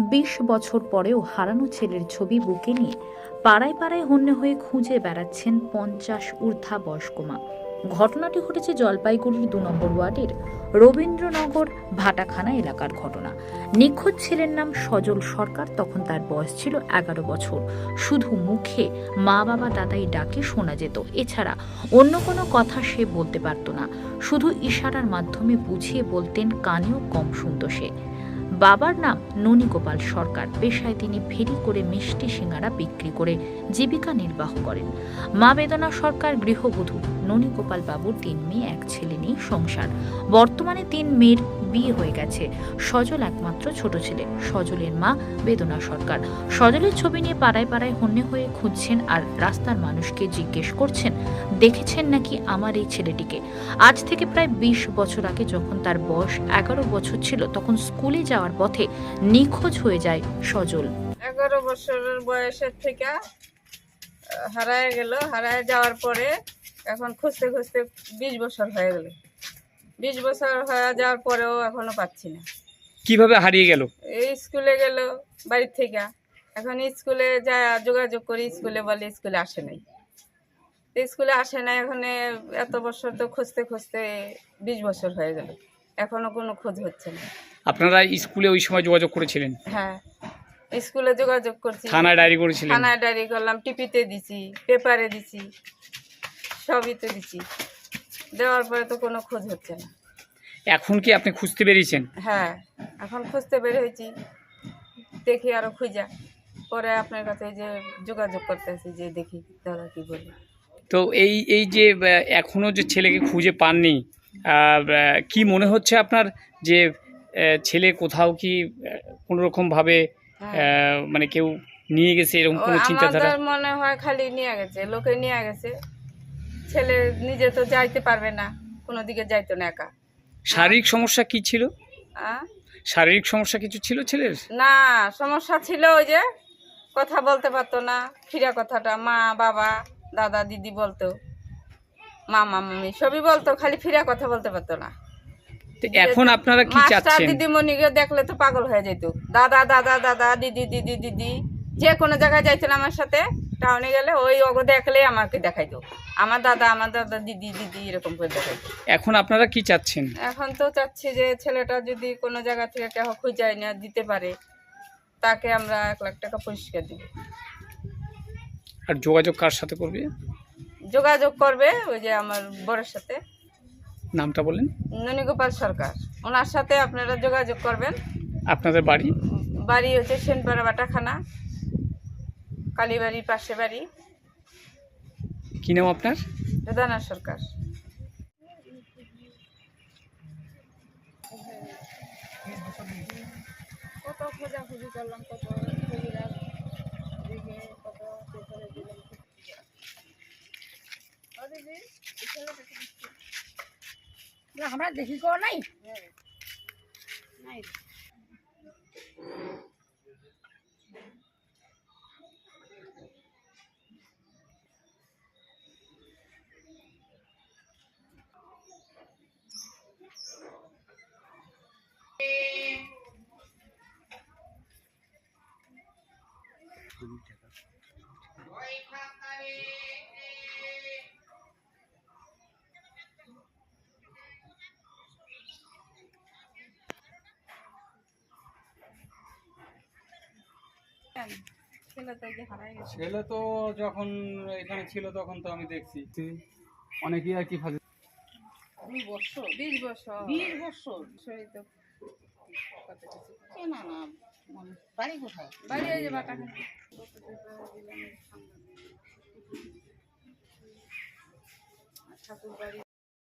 বিশ বছর পরেও হারানো ছেলের ছবি বুকে নিয়ে পাড়ায় পাড়ায় হন্যে হয়ে খুঁজে বেড়াচ্ছেন পঞ্চাশ ঊর্ধ্বা বয়স্ক মা। ঘটনাটি ঘটেছে জলপাইগুড়ির দু নম্বর ওয়ার্ডের রবীন্দ্রনগর ভাটাখানা এলাকার ঘটনা। নিখোঁজ ছেলের নাম সজল সরকার, তখন তার বয়স ছিল এগারো বছর। শুধু মুখে মা বাবা দাদাই ডাকে শোনা যেত। এছাড়া অন্য কোনো কথা সে বলতে পারত না। শুধু ইশারার মাধ্যমে বুঝিয়ে বলতেন, কানেও কম শুনত সে। বাবার নাম ননীগোপাল সরকার। পেশায় তিনি ফেরি করে মিষ্টি সিঙ্গারা বিক্রি করে জীবিকা নির্বাহ করেন। মা বেদনা সরকার গৃহবধূ। ননীগোপাল বাবুর তিন মেয়ে, এক ছেলে নিয়ে সংসার। বর্তমানে তিন মেয়ের বিয়ে হয়ে গেছে। সজল একমাত্র ছোট ছেলে। সজলের মা বেদনা সরকার। সজলের ছবি নিয়ে পাড়ায় পাড়ায় হন্যে হয়ে খুঁজছেন আর রাস্তার মানুষকে জিজ্ঞেস করছেন, দেখেছেন নাকি আমার এই ছেলেটিকে? আজ থেকে প্রায় বিশ বছর আগে যখন তার বয়স এগারো বছর ছিল, তখন স্কুলে যাওয়ার পথে নিখোঁজ হয়ে যায় সজল। এগারো বছরের বয়সের থেকে হারায় গেল। হারায় যাওয়ার পরে এখন খুঁজতে খুঁজতে বিশ বছর হয়ে গেল। বিশ বছর হয়ে যাওয়ার পরেও এখনও পাচ্ছি না। কীভাবে হারিয়ে গেল? এই স্কুলে গেল বাড়ির থেকে। এখন স্কুলে যা যোগাযোগ করি স্কুলে বলে স্কুলে আসে নাই। স্কুলে আসে নাই এখন এত বছর তো খুঁজতে খুঁজতে বিশ বছর হয়ে গেল। এখনও কোনো খোঁজ হচ্ছে না। আপনারা স্কুলে ওই সময় যোগাযোগ করেছিলেন? হ্যাঁ স্কুলে যোগাযোগ করছি। থানায় ডায়েরি করেছিলেন? থানায় ডায়েরি করলাম টিপিতে দিছি পেপারে দিছি সবইতে দিছি। দেওয়ার পরে তো কোনো খোঁজ হচ্ছে না। এখন কি আপনি খুঁজতে বেরিয়েছেন? হ্যাঁ এখন খুঁজতে বের হয়েছি। দেখি আরও খুঁজা। পরে আপনার কাছে যে যোগাযোগ করতেছি যে দেখি দাদা কি বলি। তো এই এই যে আহ, এখনও যে ছেলেকে খুঁজে পাননি কি মনে হচ্ছে আপনার যে ছেলে কোথাও কি কোনো রকম ভাবে হ্যাঁ। মানে কেউ নিয়ে গেছে এরকম কোনো চিন্তাধারা? মনে হয় খালি নিয়ে গেছে লোকে নিয়ে গেছে। ছেলে নিজে তো যাইতে পারবে না কোনো দিকে যাইতো না একা। শারীরিক সমস্যা কি ছিল? শারীরিক সমস্যা কিছু ছিল ছেলের? না সমস্যা ছিল ওই যে কথা বলতে পারতো না ফিরা কথাটা মা বাবা দাদা দিদি বলতো মামা মামি সবই বলতো খালি ফিরা কথা বলতে পারতো না। এখন আপনারা কি চাচ্ছেন? দিদিমণিকে দেখলে তো পাগল হয়ে যেত। দাদা দাদা দাদা দিদি দিদি দিদি যে কোনো জায়গায় যাইছিল আমার সাথে টাউনে গেলে ওই ওগো দেখলেই আমাকে দেখাই দেখাইতো। আমার দাদা আমার দাদা দিদি দিদি এরকম করে দেখাইতো। এখন আপনারা কি চাচ্ছেন? এখন তো চাচ্ছি যে ছেলেটা যদি কোনো জায়গা থেকে কেউ খুঁজাই না দিতে পারে তাকে আমরা এক লাখ টাকা পরিষ্কার দিব। আর যোগাযোগ কার সাথে করবে? যোগাযোগ করবে ওই যে আমার বড়ের সাথে। নামটা বলেন। ননীগোপাল সরকার। ওনার সাথে আপনারা যোগাযোগ করবেন। আপনাদের বাড়ি? বাড়ি হচ্ছে সেনপাড়া বাটাখানা। কালীবাড়ির পাশে বাড়ি কি নাম আপনার বেদানা সরকার কত খোঁজাখুঁজি করলাম কত। আমরা দেখি কো হ্যাঁ। নাই ছেলে তো ছেলে যখন এখানে ছিল তখন তো আমি দেখছি। অনেকেই আর কি ফাঁসি বিশ বছর বিশ বছর। বিশ বছর? শরীর তো কত না না। বাড়ি কোথায়? বাড়ি এই যে বাটাখানা ঠাকুর বাড়ি